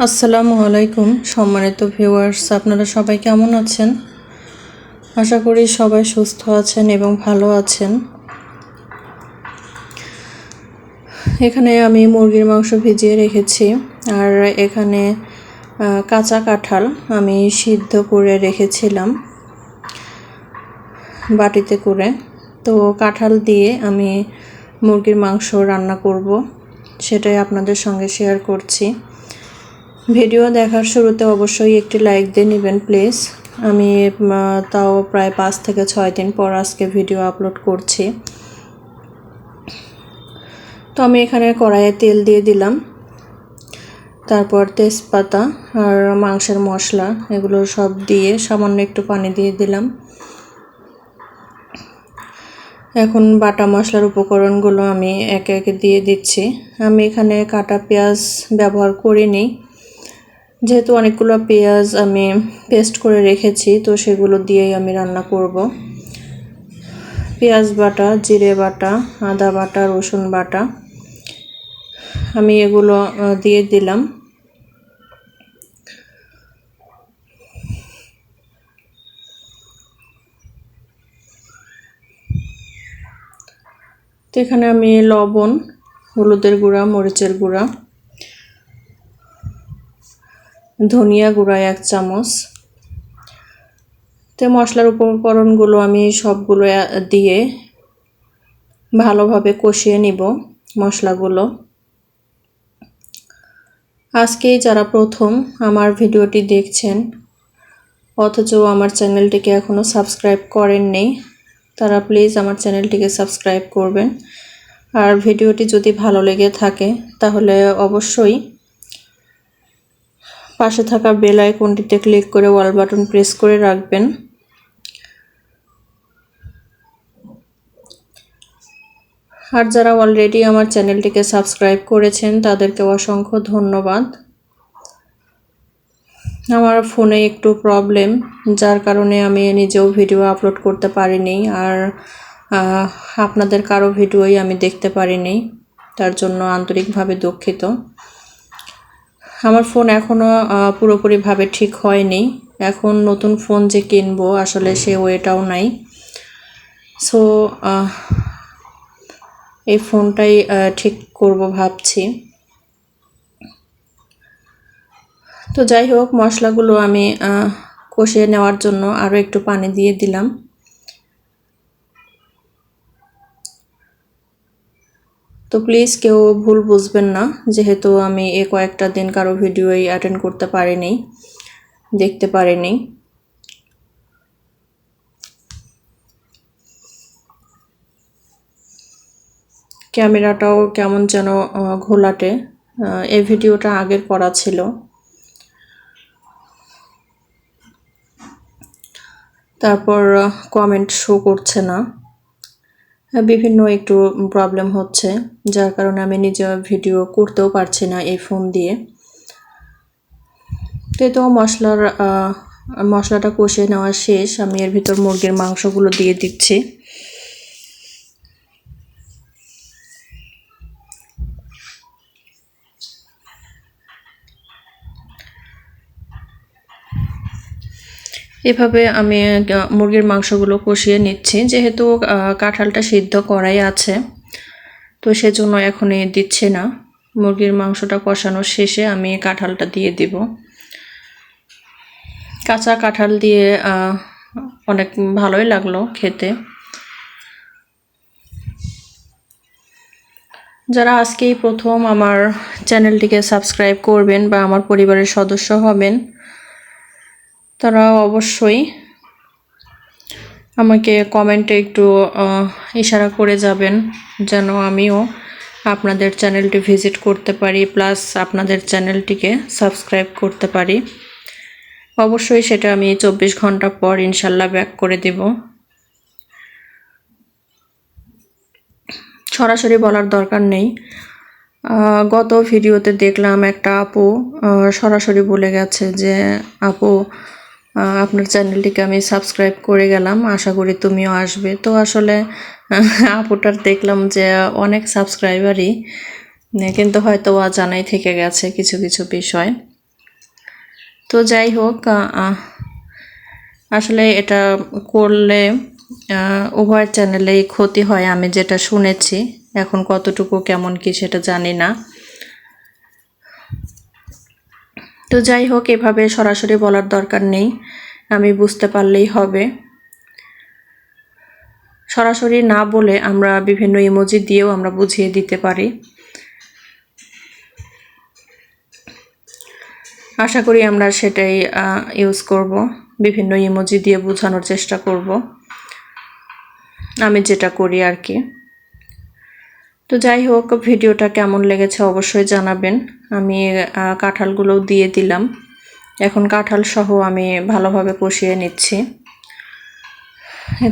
আসসালামু আলাইকুম, সম্মানিত ভিউয়ার্স আপনারা সবাই কেমন আছেন? আশা করি সবাই সুস্থ আছেন এবং ভালো আছেন। এখানে আমি মুরগির মাংস ভিজিয়ে রেখেছি, আর এখানে কাঁচা কাঁঠাল আমি সিদ্ধ করে রেখেছিলাম বাটিতে করে। তো কাঁঠাল দিয়ে আমি মুরগির মাংস রান্না করব, সেটাই আপনাদের সঙ্গে শেয়ার করছি। ভিডিও দেখার শুরুতে অবশ্যই একটি লাইক দিয়ে নেবেন, প্লিজ। আমি তাও প্রায় পাঁচ থেকে ছয় দিন পর আজকে ভিডিও আপলোড করছি। তো আমি এখানে কড়াইয়ে তেল দিয়ে দিলাম। তারপর তেজপাতা আর মাংসের মশলা, এগুলো সব দিয়ে সামান্য একটু পানি দিয়ে দিলাম। এখন বাটা মশলার উপকরণগুলো আমি একে একে দিয়ে দিচ্ছি। আমি এখানে কাটা পেঁয়াজ ব্যবহার করিনি। যেহেতু অনেকগুলো পেঁয়াজ আমি পেস্ট করে রেখেছি, তো সেগুলো দিয়েই আমি রান্না করব। পেঁয়াজ বাটা, জিরে বাটা, আদা বাটা, রসুন বাটা আমি এগুলো দিয়ে দিলাম। তো এখানে আমি লবণ, হলুদের গুঁড়া, মরিচের গুঁড়া ধনিয়া গুঁড়া এক চামচ। তো মশলার উপকরণগুলো আমি সবগুলো দিয়ে ভালোভাবে কষিয়ে নিব মশলাগুলো। আজকেই যারা প্রথম আমার ভিডিওটি দেখছেন, অথচ আমার চ্যানেলটিকে এখনও সাবস্ক্রাইব করেননি তারা প্লিজ আমার চ্যানেলটিকে সাবস্ক্রাইব করবেন। আর ভিডিওটি যদি ভালো লেগে থাকে, তাহলে অবশ্যই পাশে থাকা বেল আইকনটিতে ক্লিক করে ওয়াল বাটন প্রেস করে রাখবেন। আর যারা অলরেডি আমার চ্যানেলটিকে সাবস্ক্রাইব করেছেন, তাদেরকে অসংখ্য ধন্যবাদ। আমার ফোনে একটু প্রবলেম যার কারণে আমি নিজেও ভিডিও আপলোড করতে পারিনি আর আপনাদের কারও ভিডিওই আমি দেখতে পারিনি, তার জন্য আন্তরিকভাবে দুঃখিত। আমার ফোন এখনও পুরোপুরিভাবে ঠিক হয়নি। এখন নতুন ফোন যে কিনবো, আসলে সে ওয়েটাও নাই। সো এই ফোনটাই ঠিক করব ভাবছি। তো যাই হোক, মশলাগুলো আমি কষিয়ে নেওয়ার জন্য আরও একটু পানি দিয়ে দিলাম। তো প্লিজ কেউ ভুল বুঝবেন না, যেহেতু আমি এ কয়েকটা দিন কারও ভিডিওই অ্যাটেন্ড করতে পারিনি, দেখতে পারিনি। ক্যামেরাটাও কেমন যেন ঘোলাটে এই ভিডিওটা আগের করা ছিল। তারপর কমেন্ট শো করছে না। বিভিন্ন একটু প্রবলেম হচ্ছে, যার কারণে আমি নিজে ভিডিও করতেও পারছি না এই ফোন দিয়ে। তো তো মশলার মশলাটা কষিয়ে নেওয়া শেষ, আমি এর ভিতর মুরগির মাংসগুলো দিয়ে দিচ্ছি। এভাবে আমি মুরগির মাংসগুলো কষিয়ে নিচ্ছি। যেহেতু কাঁঠালটা সিদ্ধ করাই আছে, তো সেজন্য এখনই দিচ্ছি না। মুরগির মাংসটা কষানোর শেষে আমি কাঁঠালটা দিয়ে দিব। কাঁচা কাঁঠাল দিয়ে অনেক ভালোই লাগল খেতে। যারা আজকেই প্রথম আমার চ্যানেলটিকে সাবস্ক্রাইব করবেন বা আমার পরিবারের সদস্য হবেন তারা অবশ্যই আমাকে কমেন্টে একটু ইশারা করে যাবেন যেন আমিও আপনাদের চ্যানেলটি ভিজিট করতে পারি, প্লাস আপনাদের চ্যানেলটিকে সাবস্ক্রাইব করতে পারি। অবশ্যই সেটা আমি চব্বিশ ঘণ্টা পর ইনশাল্লাহ ব্যাক করে দেব। সরাসরি বলার দরকার নেই। গত ভিডিওতে দেখলাম একটা আপু সরাসরি বলে গেছে যে, আপু আপনার চ্যানেলটিকে আমি সাবস্ক্রাইব করে গেলাম। আশা করি তুমিও আসবে। তো আসলে আপুটার দেখলাম যে অনেক সাবস্ক্রাইবারই কিন্তু হয়তো জানাই থেকে গেছে কিছু কিছু বিষয়। তো যাই হোক আসলে এটা করলে উভয় চ্যানেলেই ক্ষতি হয় আমি যেটা শুনেছি। এখন কতটুকু, কেমন কি সেটা জানি না। তো যাই হোক, এভাবে সরাসরি বলার দরকার নেই। আমি বুঝতে পারলেই হবে। সরাসরি না বলে আমরা বিভিন্ন ইমোজি দিয়েও আমরা বুঝিয়ে দিতে পারি। আশা করি আমরা সেটাই ইউজ করব। বিভিন্ন ইমোজি দিয়ে বোঝানোর চেষ্টা করব। আমি যেটা করি আর কি। তো যাই হোক, ভিডিওটা কেমন লেগেছে অবশ্যই জানাবেন। আমি কাঁঠালগুলোও দিয়ে দিলাম। এখন কাঁঠাল সহ আমি ভালোভাবে কষিয়ে নিচ্ছি।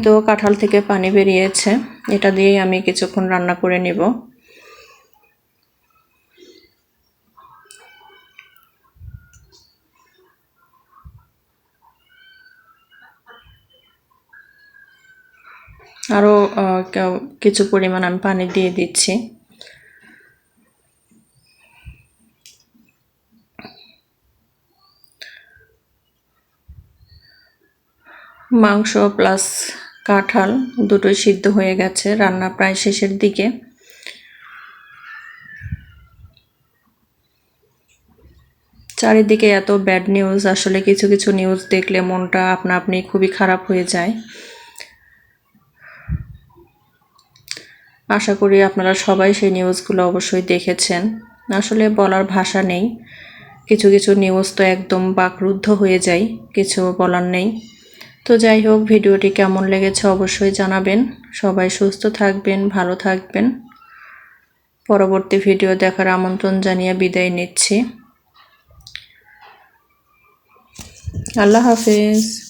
তো কাঁঠাল থেকে পানি বেরিয়েছে। এটা দিয়েই আমি কিছুক্ষণ রান্না করে নেব। আরও কিছু পরিমাণ আমি পানি দিয়ে দিচ্ছি। মাংস প্লাস কাঁঠাল দুটোই সিদ্ধ হয়ে গেছে, রান্না প্রায় শেষের দিকে। চারিদিকে এত ব্যাড নিউজ আসলে কিছু কিছু নিউজ দেখলে মনটা আপনা আপনি খুবই খারাপ হয়ে যায়। আশা করি আপনারা সবাই সেই নিউজগুলো অবশ্যই দেখেছেন। আসলে বলার ভাষা নেই। কিছু কিছু নিউজ তো একদম বাকরুদ্ধ হয়ে যায়, কিছু বলার নেই। তো যাই হোক, ভিডিওটি কেমন লেগেছে অবশ্যই জানাবেন। সবাই সুস্থ থাকবেন, ভালো থাকবেন। পরবর্তী ভিডিও দেখার আমন্ত্রণ জানিয়ে বিদায় নিচ্ছি। আল্লাহ হাফিজ।